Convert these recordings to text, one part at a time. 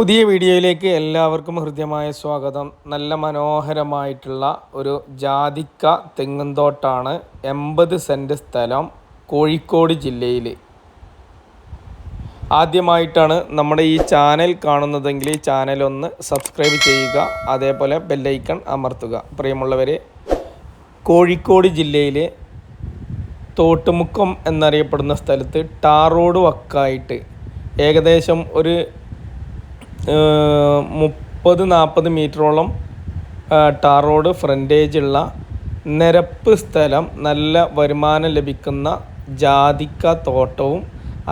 പുതിയ വീഡിയോയിലേക്ക് എല്ലാവർക്കും ഹൃദ്യമായ സ്വാഗതം. നല്ല മനോഹരമായിട്ടുള്ള ഒരു ജാതിക്ക തെങ്ങുന്തോട്ടാണ് എൺപത് സെന്റ് സ്ഥലം കോഴിക്കോട് ജില്ലയിൽ ആദ്യമായിട്ടാണ് നമ്മുടെ ഈ ചാനൽ കാണുന്നതെങ്കിൽ ഈ ചാനൽ ഒന്ന് സബ്സ്ക്രൈബ് ചെയ്യുക അതേപോലെ ബെല്ലൈക്കൺ അമർത്തുക. പ്രിയമുള്ളവരെ കോഴിക്കോട് ജില്ലയിലെ തോട്ടുമുക്കം എന്നറിയപ്പെടുന്ന സ്ഥലത്ത് ടാർ റോഡ് വക്കായിട്ട് ഏകദേശം ഒരു മുപ്പത് നാൽപ്പത് മീറ്ററോളം ടാർ റോഡ് ഫ്രണ്ടേജ് ഉള്ള നിരപ്പ് സ്ഥലം നല്ല വരുമാനം ലഭിക്കുന്ന ജാതിക്ക തോട്ടവും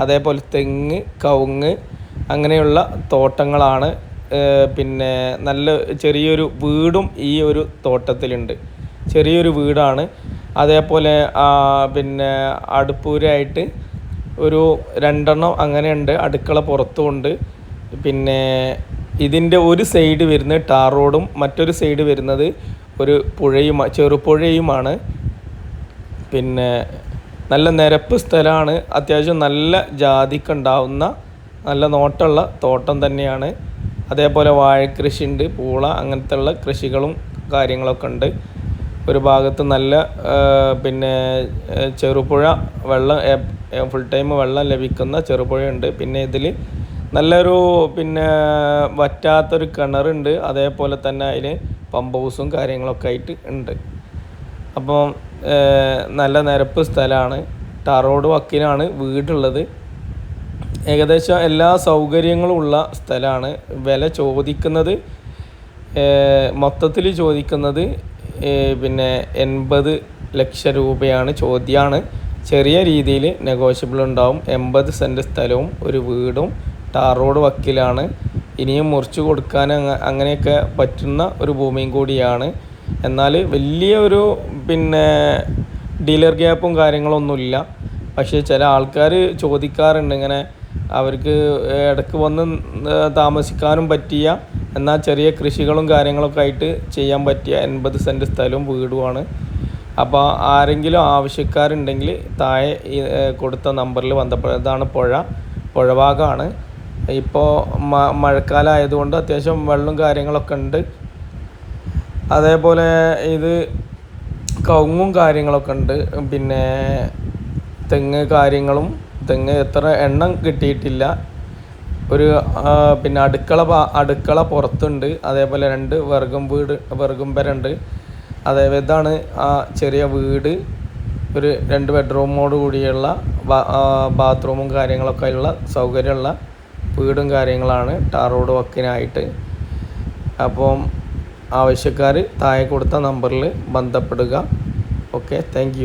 അതേപോലെ തെങ്ങ് കവുങ്ങ് അങ്ങനെയുള്ള തോട്ടങ്ങളാണ് പിന്നെ നല്ല ചെറിയൊരു വീടും ഈ ഒരു തോട്ടത്തിലുണ്ട്. ചെറിയൊരു വീടാണ്. അതേപോലെ പിന്നെ അടുപ്പൂരായിട്ട് ഒരു രണ്ടെണ്ണം അങ്ങനെയുണ്ട് അടുക്കള പുറത്തുമുണ്ട്. പിന്നെ ഇതിന്റെ ഒരു സൈഡ് വരുന്നത് ടാർ റോഡും മറ്റൊരു സൈഡ് വരുന്നത് ഒരു പുഴയും ചെറുപുഴയുമാണ് പിന്നെ നല്ല നിരപ്പ് സ്ഥലമാണ്. അത്യാവശ്യം നല്ല ജാതിക്ക് ഉണ്ടാവുന്ന നല്ല നോട്ടമുള്ള തോട്ടം തന്നെയാണ്. അതേപോലെ വാഴക്കൃഷി ഉണ്ട് പൂള അങ്ങനത്തെ ഉള്ള കൃഷികളും കാര്യങ്ങളൊക്കെ ഉണ്ട്. ഒരു ഭാഗത്ത് നല്ല പിന്നെ ചെറുപുഴ വെള്ളം ഫുൾ ടൈം വെള്ളം ലഭിക്കുന്ന ചെറുപുഴയുണ്ട്. പിന്നെ ഇതിൽ നല്ലൊരു പിന്നെ വറ്റാത്തൊരു കിണറുണ്ട്. അതേപോലെ തന്നെ അതിന് പമ്പ് ഹൗസും കാര്യങ്ങളൊക്കെ ആയിട്ട് ഉണ്ട്. അപ്പം നല്ല നിരപ്പ് സ്ഥലമാണ്. ടാറോഡ് വക്കിനാണ് വീടുള്ളത്. ഏകദേശം എല്ലാ സൗകര്യങ്ങളും ഉള്ള സ്ഥലമാണ്. വില ചോദിക്കുന്നത് മൊത്തത്തിൽ ചോദിക്കുന്നത് പിന്നെ എൺപത് ലക്ഷം രൂപയാണ് ചോദ്യമാണ് ചെറിയ രീതിയിൽ നെഗോഷ്യബിൾ ഉണ്ടാവും. എൺപത് സെന്റ് സ്ഥലവും ഒരു വീടും ടാർ റോഡ് വക്കിലാണ്. ഇനിയും മുറിച്ച് കൊടുക്കാൻ അങ്ങനെയൊക്കെ പറ്റുന്ന ഒരു ഭൂമിയും കൂടിയാണ്. എന്നാൽ വലിയ ഒരു പിന്നെ ഡീലർ ഗ്യാപ്പും കാര്യങ്ങളൊന്നുമില്ല. പക്ഷേ ചില ആൾക്കാർ ചോദിക്കാറുണ്ട് ഇങ്ങനെ അവർക്ക് ഇടയ്ക്ക് വന്ന് താമസിക്കാനും പറ്റിയ എന്നാൽ ചെറിയ കൃഷികളും കാര്യങ്ങളൊക്കെ ആയിട്ട് ചെയ്യാൻ പറ്റിയ എൺപത് സെന്റ് സ്ഥലവും വീടുമാണ്. അപ്പോൾ ആരെങ്കിലും ആവശ്യക്കാരുണ്ടെങ്കിൽ താഴെ കൊടുത്ത നമ്പറിൽ ബന്ധപ്പെട്ടതാണ് പുഴ. പുഴഭാഗമാണ് ഇപ്പോൾ മഴക്കാലം ആയതുകൊണ്ട് അത്യാവശ്യം വെള്ളം കാര്യങ്ങളൊക്കെ ഉണ്ട്. അതേപോലെ ഇത് കവുങ്ങും കാര്യങ്ങളൊക്കെ ഉണ്ട്. പിന്നെ തെങ്ങ് കാര്യങ്ങളും തെങ്ങ് എത്ര എണ്ണം കിട്ടിയിട്ടില്ല. ഒരു പിന്നെ അടുക്കള അടുക്കള പുറത്തുണ്ട്. അതേപോലെ രണ്ട് വെറുകും വീട് വെറുകും ഉണ്ട്. അതേപോലെ ഇതാണ് ആ ചെറിയ വീട്. ഒരു രണ്ട് ബെഡ്റൂമോട് കൂടിയുള്ള ബാത്റൂമും കാര്യങ്ങളൊക്കെ ഉള്ള സൗകര്യമുള്ള വീടും കാര്യങ്ങളാണ്. ടാർ റോഡ് വക്കിനായിട്ട്. അപ്പം ആവശ്യക്കാർ താഴെ കൊടുത്ത നമ്പറിൽ ബന്ധപ്പെടുക. Okay thank